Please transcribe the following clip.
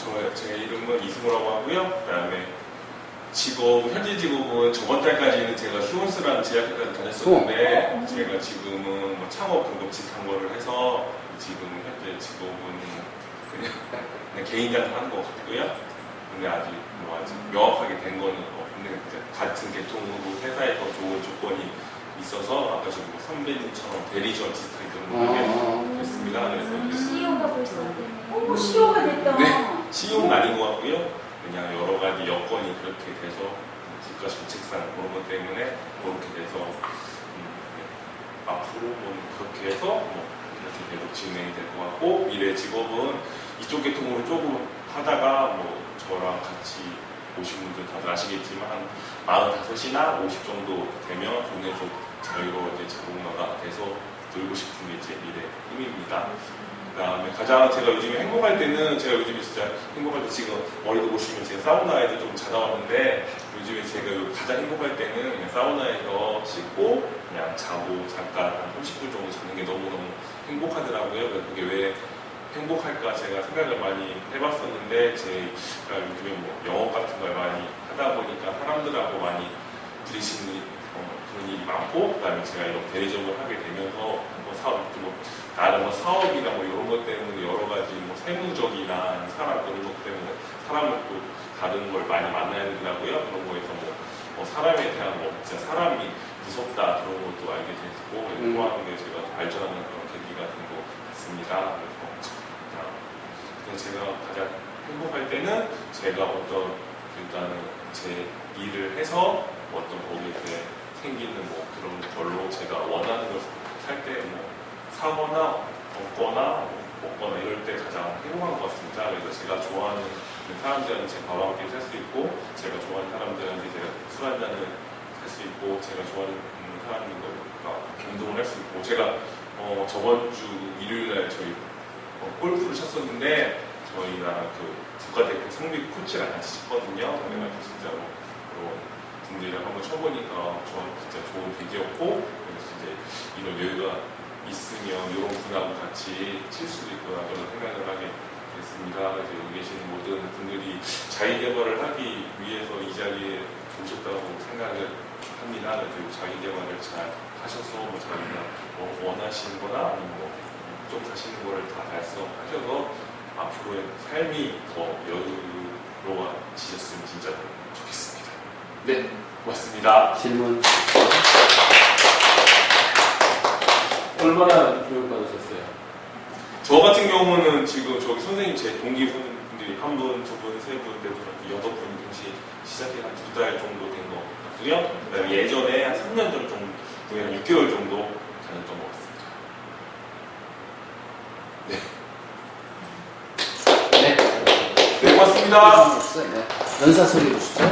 저, 제 이름은 이승우라고 하고요. 그 다음에 직업, 현재 직업은 저번 달까지는 제가 휴원스라는 제약회사를 다녔었는데, 어. 제가 지금은 뭐 창업 등급직 한 거를 해서, 지금 현재 직업은 그냥, 그냥 개인 장사하는 것 같고요. 근데 아직, 뭐 아직 명확하게 된 거는 없는데, 같은 계통으로 회사에 더 좋은 조건이 있어서 아까 지금 뭐 선배님처럼 대리점 비슷한 경우에 아~ 됐습니다. 그래서 CEO가 벌써 어, 됐네. 오, CEO가 됐다. 네. CEO는 아닌 것 같고요. 그냥 여러 가지 여건이 그렇게 돼서 국가 정책상 그런 것 때문에 그렇게 돼서 음, 네. 앞으로 뭐 그렇게 해서 뭐 이렇게 계속 진행이 될 것 같고 미래 직업은 이쪽 계통으로 조금 하다가 뭐 저랑 같이 오신 분들 다들 아시겠지만 한 45이나 50 정도 되면 돈에서 자유로워진 자동화가 돼서 놀고 싶은 게제 미래 꿈입니다. 그 다음에 가장 제가 요즘에 행복할 때는 제가 요즘에 진짜 행복할 때 지금 머리도 보시면 제가 사우나에도 좀 자다 왔는데 요즘에 제가 가장 행복할 때는 그냥 사우나에서 씻고 그냥 자고 잠깐 한 30분 정도 자는 게 너무너무 행복하더라고요. 그게 왜 행복할까 제가 생각을 많이 해봤었는데 제가 요즘에 뭐 영업 같은 걸 많이 하다 보니까 사람들하고 많이 부딪히는 많고 그다음에 제가 이런 대리점을 하게 되면서 뭐 사업 뭐 나름 뭐 사업이나 뭐 이런 것 때문에 여러 가지 뭐 세무적이나 사람 그런 것 때문에 사람을 또 다른 걸 많이 만나야 되더라고요. 그런 거에서 뭐, 뭐 사람에 대한 뭐 진짜 사람이 무섭다 그런 것도 알게 됐고 음. 공부하는 게 제가 발전하는 그런 계기가 된 것 같습니다. 그래서 제가 가장 행복할 때는 제가 어떤 일단은 제 일을 해서 어떤 거기에 대해 생기는 뭐 그런 걸로 제가 원하는 걸 살 때 뭐 사거나 얻거나 뭐 먹거나 이럴 때 가장 행복한 것 같습니다. 그래서 제가 좋아하는 사람들한테 제 밥 한 끼 살 수 있고 제가 좋아하는 사람들한테 제가 술 한 잔을 살 수 있고 제가 좋아하는 사람들과 운동을 할 수 있고 제가 어, 저번 주 일요일 날 저희 어, 골프를 쳤었는데 저희 나라 그 국가대표 상비 코치랑 같이 쳤거든요. 그래가지고 진짜로 그 런 분들이랑 한번 쳐보니까 저한테 진짜 좋은 계기였고 이제 이런 여유가 있으면 이런 분하고 같이 칠 수도 있구나 그런 생각을 하게 됐습니다. 그래서 여기 계시는 모든 분들이 자기 개발을 하기 위해서 이 자리에 오셨다고 생각을 합니다. 그래서 자기 개발을 잘 하셔서 뭐 자기가 뭐 원하시는 거나 아니면 뭐좀 하시는 거를 다 달성하셔서 앞으로의 삶이 더 여유로워지셨으면 진짜 좋겠습니다. 네, 고맙습니다. 질문. 얼마나 교육받으셨어요? 저 같은 경우는 지금 저기 선생님 제 동기 선생님들이 한 분, 두 분, 세 분, 네 분, 여섯 분 동시 시작해 한 두 달 정도 된 것 같고요. 그다음에 예전에 한 3년 전 정도, 한 6개월 정도 다녔던 것 같습니다. 네. 네, 고맙습니다. 네. 연사 소리 주시죠.